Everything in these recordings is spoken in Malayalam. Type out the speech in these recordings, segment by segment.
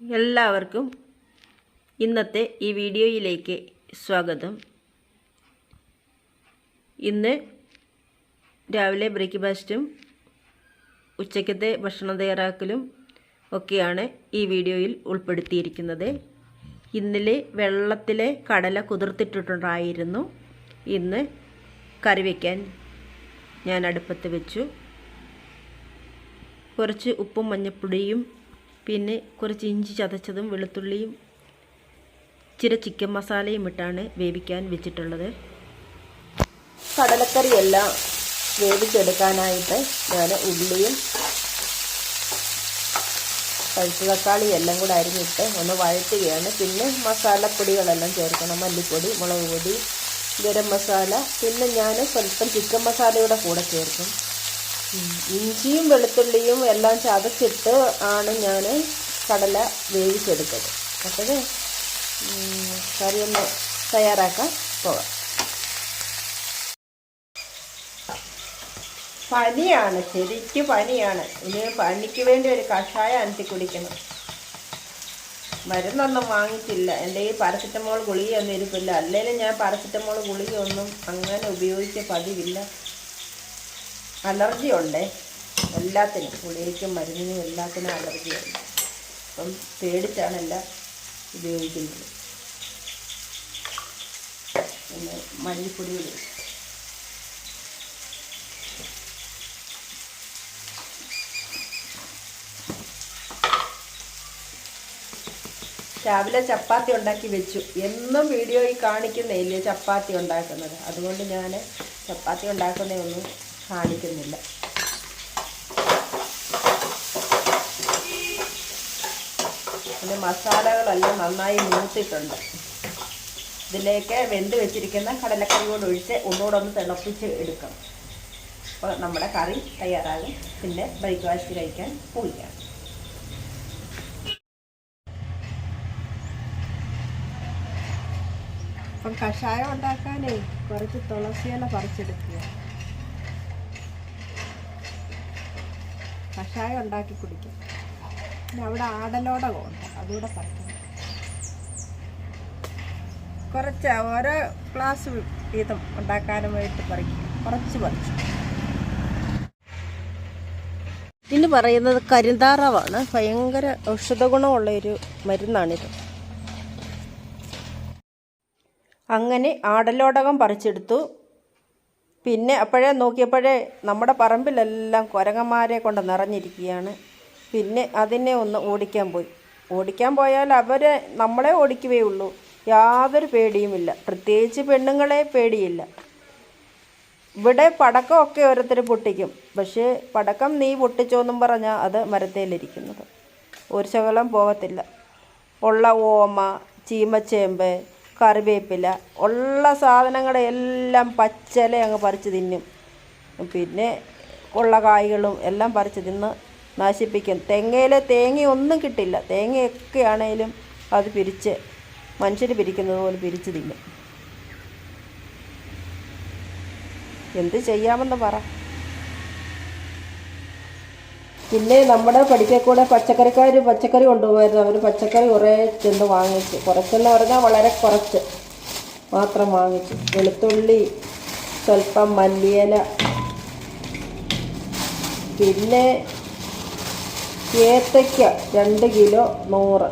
എല്ലാവർക്കും ഇന്നത്തെ ഈ വീഡിയോയിലേക്ക് സ്വാഗതം. ഇന്ന് രാവിലെ ബ്രേക്ക്ഫാസ്റ്റും ഉച്ചയ്ക്കത്തെ ഭക്ഷണം തയ്യാറാക്കലും ഒക്കെയാണ് ഈ വീഡിയോയിൽ ഉൾപ്പെടുത്തിയിരിക്കുന്നത്. ഇന്നലെ വെള്ളത്തിലെ കടല കുതിർത്തിട്ടിട്ടുണ്ടായിരുന്നു. ഇന്ന് കറി വയ്ക്കാൻ ഞാൻ അടുപ്പത്ത് വെച്ചു. കുറച്ച് ഉപ്പും മഞ്ഞൾപ്പൊടിയും പിന്നെ കുറച്ച് ഇഞ്ചി ചതച്ചതും വെളുത്തുള്ളിയും ഇച്ചിരി ചിക്കൻ മസാലയും ഇട്ടാണ് വേവിക്കാൻ വെച്ചിട്ടുള്ളത്. കടലക്കറിയെല്ലാം വേവിച്ചെടുക്കാനായിട്ട് ഞാൻ ഉള്ളിയും പഴുത്ത തക്കാളി എല്ലാം കൂടെ അരിഞ്ഞിട്ട് ഒന്ന് വഴറ്റുകയാണ്. പിന്നെ മസാലപ്പൊടികളെല്ലാം ചേർക്കണം. മല്ലിപ്പൊടി മുളക് പൊടി ഗരം മസാല പിന്നെ ഞാൻ സ്വല്പം ചിക്കൻ മസാലയുടെ കൂടെ ചേർക്കും. ഇഞ്ചിയും വെളുത്തുള്ളിയും എല്ലാം ചതച്ചിട്ട് ആണ് ഞാൻ കടല വേവിച്ചെടുത്തത്. അപ്പോൾ കറി ഒന്ന് തയ്യാറാക്കാൻ പോകാം പനിയാണ് ശരിക്ക് പനിയാണ്. ഇനി പനിക്ക് വേണ്ടി ഒരു കഷായം അനത്തി കുടിക്കണം. മരുന്നൊന്നും വാങ്ങിച്ചില്ല. എന്റെ ഈ പാരസെറ്റമോൾ ഗുളികയൊന്നും ഇരിപ്പില്ല. അല്ലെങ്കിൽ ഞാൻ പാരസെറ്റമോൾ ഗുളികയൊന്നും അങ്ങനെ ഉപയോഗിച്ച പതിവില്ല. അലർജി ഉണ്ടേ എല്ലാത്തിനും ഗുളികയ്ക്കും മരുന്നിനും എല്ലാത്തിനും അലർജിയുണ്ട്. അപ്പം പേടിച്ചാണ് എല്ലാം ഉപയോഗിക്കുന്നത്. പിന്നെ മല്ലിപ്പൊടി രാവിലെ ചപ്പാത്തി ഉണ്ടാക്കി വെച്ചു. എന്നും വീഡിയോയിൽ കാണിക്കുന്നേ ഇല്ലേ ചപ്പാത്തി ഉണ്ടാക്കുന്നത്. അതുകൊണ്ട് ഞാൻ ചപ്പാത്തി ഉണ്ടാക്കുന്നതൊന്നും കാണിക്കുന്നില്ല. പിന്നെ മസാലകളെല്ലാം നന്നായി മൂത്തിട്ടുണ്ട്. ഇതിലേക്ക് വെന്ത് വെച്ചിരിക്കുന്ന കടലക്കറി കൂടെ ഒഴിച്ച് ഒന്നുകൂടെ ഒന്ന് തിളപ്പിച്ച് എടുക്കണം. അപ്പോൾ നമ്മുടെ കറി തയ്യാറാകും. പിന്നെ ബ്രേക്ക്ഫാസ്റ്റ് കഴിക്കാൻ പോവുകയാണ്. അപ്പം കഷായം ഉണ്ടാക്കാനേ കുറച്ച് തുളസിയില പറിച്ചെടുക്കുക കഷായം ഉണ്ടാക്കി കുടിക്കും. പിന്നെ അവിടെ ആടലോടകമുണ്ട് അതുകൂടെ പറിക്കും കുറച്ച് ഓരോ ഗ്ലാസ് വീതം ഉണ്ടാക്കാനുമായിട്ട് പറിക്കും കുറച്ച് പറിച്ചു ഇതിന് പറയുന്നത് കരിന്താറാവാണ്. ഭയങ്കര ഔഷധ ഗുണമുള്ള ഒരു മരുന്നാണിത്. അങ്ങനെ ആടലോടകം പറിച്ചെടുത്തു. പിന്നെ അപ്പോഴേ നോക്കിയപ്പോഴേ നമ്മുടെ പറമ്പിലെല്ലാം കുരങ്ങന്മാരെ കൊണ്ട് നിറഞ്ഞിരിക്കുകയാണ്. പിന്നെ അതിനെ ഒന്ന് ഓടിക്കാൻ പോയി. ഓടിക്കാൻ പോയാൽ അവരെ നമ്മളെ ഓടിക്കുകയേ ഉള്ളൂ യാതൊരു പേടിയുമില്ല. പ്രത്യേകിച്ച് പെണ്ണുങ്ങളെ പേടിയില്ല. ഇവിടെ പടക്കമൊക്കെ ഓരോരുത്തർ പൊട്ടിക്കും. പക്ഷേ പടക്കം നീ പൊട്ടിച്ചോന്നും പറഞ്ഞാൽ അത് മരത്തേലിരിക്കുന്നത്. ഒരു ശകലം പോകത്തില്ല ഉള്ള ഓമ ചീമച്ചേമ്പ് കറിവേപ്പില ഉള്ള സാധനങ്ങളെ എല്ലാം പച്ചല അങ്ങ് പറിച്ച് തിന്നും. പിന്നെ ഉള്ള കായ്കളും എല്ലാം പറിച്ച് തിന്ന് നശിപ്പിക്കും. തെങ്ങയിലെ തേങ്ങ ഒന്നും കിട്ടില്ല. തേങ്ങയൊക്കെ ആണേലും അത് പിരിച്ച് മനുഷ്യർ പിരിക്കുന്നത് പോലെ പിരിച്ച് തിന്നും. എന്ത് ചെയ്യാമെന്ന് പറ. പിന്നെ നമ്മുടെ പഠിക്കൽ കൂടെ പച്ചക്കറിക്കാർ പച്ചക്കറി കൊണ്ടുപോകായിരുന്നു അവർ പച്ചക്കറി കുറേ ചെന്ന് വാങ്ങിച്ചു. കുറച്ചെന്ന് പറഞ്ഞാൽ വളരെ കുറച്ച് മാത്രം വാങ്ങിച്ചു. വെളുത്തുള്ളി സ്വല്പം മല്ലിയില പിന്നെ ഏത്തയ്ക്ക രണ്ട് കിലോ നൂറ്.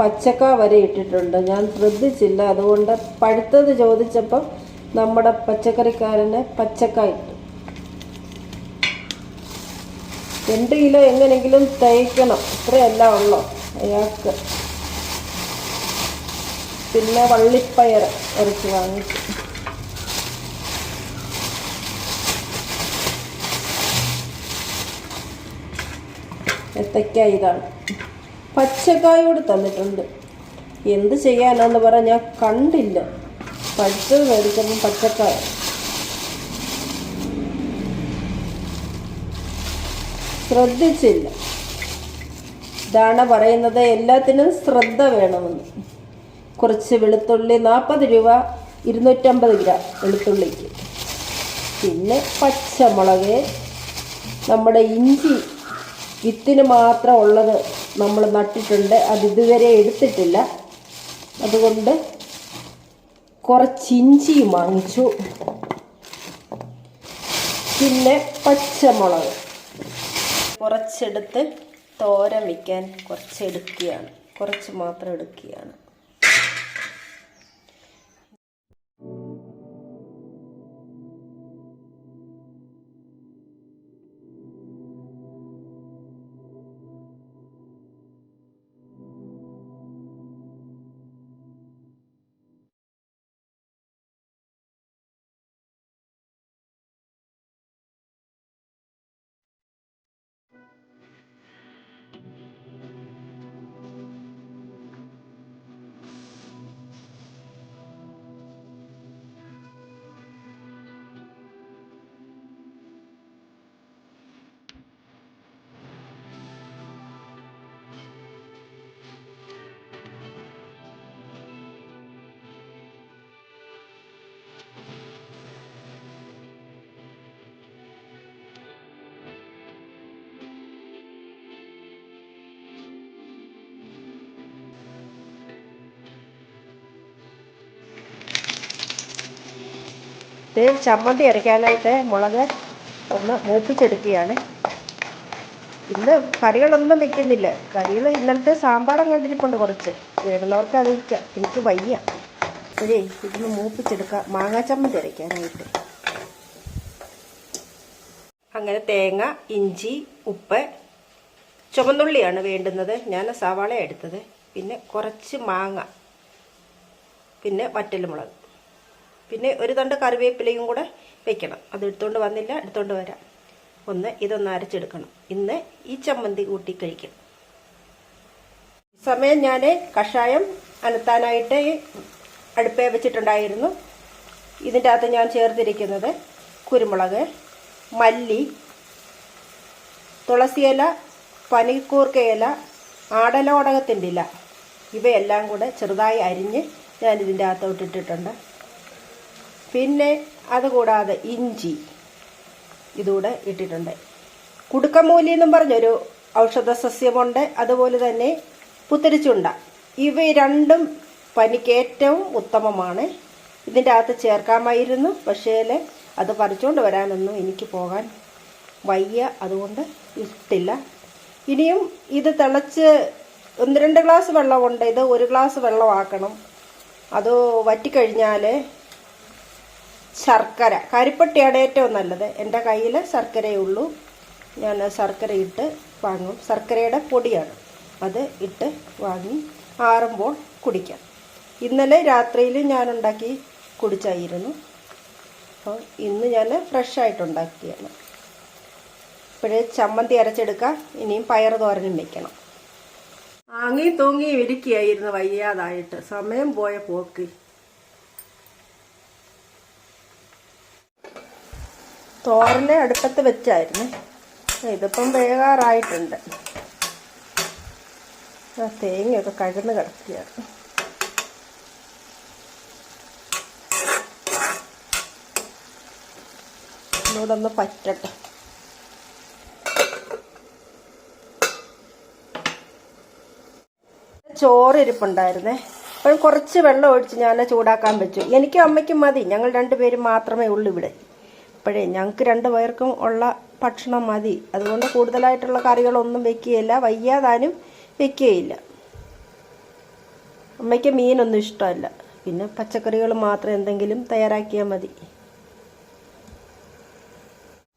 പച്ചക്ക വരെ ഇട്ടിട്ടുണ്ട്. ഞാൻ ശ്രദ്ധിച്ചില്ല. അതുകൊണ്ട് പഴുത്തത് ചോദിച്ചപ്പം നമ്മുടെ പച്ചക്കറിക്കാരന് പച്ചക്കായ. രണ്ട് കിലോ എങ്ങനെങ്കിലും തയ്ക്കണം ഇത്രയല്ല ഉള്ളോ? അയാൾക്ക്. പിന്നെ വള്ളിപ്പയർ കുറച്ച് വാങ്ങിച്ചു. എത്തയ്ക്ക ഇതാണ്. പച്ചക്കായോട് തന്നിട്ടുണ്ട്. എന്ത് ചെയ്യാനാന്ന് പറഞ്ഞാൽ കണ്ടില്ല. പഴുത്തത് മേടിച്ചപ്പോൾ പച്ചക്കായ. ശ്രദ്ധിച്ചില്ല. ഇതാണ് പറയുന്നത് എല്ലാത്തിനും ശ്രദ്ധ വേണമെന്ന്. കുറച്ച് വെളുത്തുള്ളി നാൽപ്പത് രൂപ ഇരുന്നൂറ്റമ്പത് ഗ്രാം വെളുത്തുള്ളിക്ക്. പിന്നെ പച്ചമുളക്. നമ്മുടെ ഇഞ്ചി വിത്തിന് മാത്രം ഉള്ളത് നമ്മൾ നട്ടിട്ടുണ്ട്. അത് ഇതുവരെ എടുത്തിട്ടില്ല. അതുകൊണ്ട് കുറച്ച് ഇഞ്ചിയും വാങ്ങിച്ചു. പിന്നെ പച്ചമുളക്. കുറച്ചെടുത്ത് തോരൻ വയ്ക്കാൻ കുറച്ച് എടുക്കുകയാണ് കുറച്ച് മാത്രം എടുക്കുകയാണ്. ഇത് ചമ്മന്തി അരയ്ക്കാനായിട്ട് മുളക് ഒന്ന് മൂപ്പിച്ചെടുക്കുകയാണ്. ഇന്ന് കറികളൊന്നും വെക്കുന്നില്ല. കറികൾ ഇന്നലത്തെ സാമ്പാറും കണ്ടിരിപ്പുണ്ട് കുറച്ച്. വേണമെന്നവർക്ക് അത് വയ്ക്കാം എനിക്ക് വയ്യ. ശരി ഇതൊന്ന് മൂപ്പിച്ചെടുക്കാം. മാങ്ങാ ചമ്മന്തി അരയ്ക്കാനായിട്ട്. അങ്ങനെ തേങ്ങ ഇഞ്ചി ഉപ്പ് ചുമന്നുള്ളിയാണ് വേണ്ടുന്നത്. ഞാൻ സവാള എടുത്തത്. പിന്നെ കുറച്ച് മാങ്ങ. പിന്നെ വറ്റൽമുളക്. പിന്നെ ഒരു തണ്ട് കറിവേപ്പിലയും കൂടെ വെക്കണം. അത് എടുത്തുകൊണ്ട് വന്നില്ല എടുത്തുകൊണ്ട് വരാം. ഒന്ന് ഇതൊന്ന് അരച്ചെടുക്കണം. ഇന്ന് ഈ ചമ്മന്തി കൂട്ടി കഴിക്കണം സമയം ഞാൻ കഷായം അനത്താനായിട്ട് അടുപ്പേ വെച്ചിട്ടുണ്ടായിരുന്നു. ഇതിന്റെ അകത്ത് ഞാൻ ചേർത്തിരിക്കുന്നത് കുരുമുളക് മല്ലി തുളസിയില പനിക്കൂർക്കയില ആടലോടകത്തിന്റെ ഇല. ഇവയെല്ലാം കൂടെ ചെറുതായി അരിഞ്ഞ് ഞാൻ ഇതിന്റെ അകത്തോട്ട് ഇട്ടിട്ടുണ്ട്. പിന്നെ അതുകൂടാതെ ഇഞ്ചി ഇതുകൂടെ ഇട്ടിട്ടുണ്ട്. കുടുക്കമൂലി എന്നും പറഞ്ഞൊരു ഔഷധ സസ്യമുണ്ട് അതുപോലെ തന്നെ പുത്തരിച്ചുണ്ട. ഇവ രണ്ടും പനിക്ക് ഏറ്റവും ഉത്തമമാണ്. ഇതിന്റെ അകത്ത് ചേർക്കാമായിരുന്നു. പക്ഷേ അത് പറിച്ചുകൊണ്ട് വരാനൊന്നും എനിക്ക് പോകാൻ വയ്യ. അതുകൊണ്ട് ഇട്ടില്ല. ഇനിയും ഇത് തിളച്ച് ഒന്ന് രണ്ട് ഗ്ലാസ് വെള്ളമുണ്ട്. ഇത് ഒരു ഗ്ലാസ് വെള്ളമാക്കണം. അത് വറ്റിക്കഴിഞ്ഞാൽ ശർക്കര. കരിപ്പട്ടിയാണ് ഏറ്റവും നല്ലത്. എന്റെ കയ്യിൽ ശർക്കരയുള്ളൂ. ഞാൻ ശർക്കര ഇട്ട് വാങ്ങും. ശർക്കരയുടെ പൊടിയാണ്. അത് ഇട്ട് വാങ്ങി ആറുമ്പോൾ കുടിക്കാം. ഇന്നലെ രാത്രിയിൽ ഞാൻ ഉണ്ടാക്കി കുടിച്ചായിരുന്നു. അപ്പോൾ ഇന്ന് ഞാൻ ഫ്രഷായിട്ടുണ്ടാക്കിയാണ് ഇപ്പോഴേ ചമ്മന്തി അരച്ചെടുക്കാം. ഇനിയും പയർ തോരനും വെക്കണം. ആങ്ങി തൂങ്ങി ഇരിക്കുകയായിരുന്നു വയ്യാതായിട്ട്. സമയം പോയ പോക്ക്. തോരനെ അടുപ്പത്ത് വെച്ചായിരുന്നു. ഇതിപ്പം വേകാറായിട്ടുണ്ട്. ആ തേങ്ങയൊക്കെ കഴുന്ന് കിടക്കുകയാണ് ഒന്നുകൂടെ പറ്റട്ടെ. ചോറ് ഇരിപ്പുണ്ടായിരുന്നേ അപ്പോൾ കുറച്ച് വെള്ളം ഒഴിച്ച് ഞാൻ ചൂടാക്കാൻ വെച്ചു. എനിക്കും അമ്മയ്ക്കും മതി. ഞങ്ങൾ രണ്ടുപേരും മാത്രമേ ഉള്ളൂ ഇവിടെ. അപ്പോഴേ ഞങ്ങൾക്ക് രണ്ട് പേർക്കും ഉള്ള ഭക്ഷണം മതി. അതുകൊണ്ട് കൂടുതലായിട്ടുള്ള കറികളൊന്നും വെക്കുകയില്ല. വയ്യാതാനും വെക്കുകയില്ല. അമ്മയ്ക്ക് മീനൊന്നും ഇഷ്ടമല്ല. പിന്നെ പച്ചക്കറികൾ മാത്രം എന്തെങ്കിലും തയ്യാറാക്കിയാൽ മതി.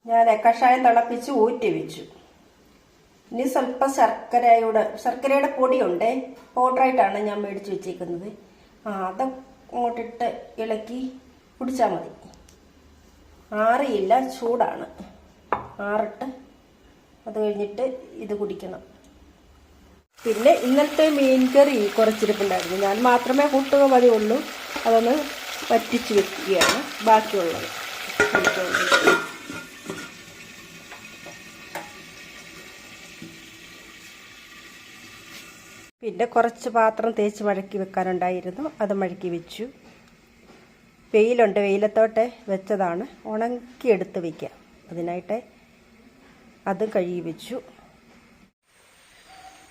ഞാൻ കഷായം തിളപ്പിച്ച് ഊറ്റി വെച്ചു. ഇനി സ്വല്പം ശർക്കരയുടെ ശർക്കരയുടെ പൊടിയുണ്ടേ? പൗഡറായിട്ടാണ് ഞാൻ മേടിച്ച് വെച്ചേക്കുന്നത്. ആ അതങ്ങോട്ടിട്ട് ഇളക്കി കുടിച്ചാൽ മതി. ആറിയില്ല ചൂടാണ്. ആറിട്ട് അത് കഴിഞ്ഞിട്ട് ഇത് കുടിക്കണം. പിന്നെ ഇന്നത്തെ മീൻ കറി കുറച്ചിരിപ്പുണ്ടായിരുന്നു. ഞാൻ മാത്രമേ കൂട്ടുക മതിയുള്ളൂ അതൊന്ന് വറ്റിച്ച് വെക്കുകയാണ്. ബാക്കിയുള്ളത് പിന്നെ കുറച്ച് പാത്രം തേച്ച് മഴക്കി വെക്കാനുണ്ടായിരുന്നു. അത് മഴക്കി വെച്ചു. വെയിലുണ്ട്. വെയിലത്തോട്ട് വെച്ചതാണ്. ഉണക്കി എടുത്ത് വയ്ക്കാം അതിനായിട്ട് അതും കഴുകി വെച്ചു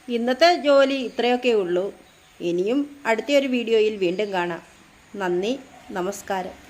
ഇന്നത്തെ ജോലി ഇത്രയൊക്കെ ഉള്ളൂ. ഇനിയും അടുത്ത ഒരു വീഡിയോയിൽ വീണ്ടും കാണാം. നന്ദി. നമസ്കാരം.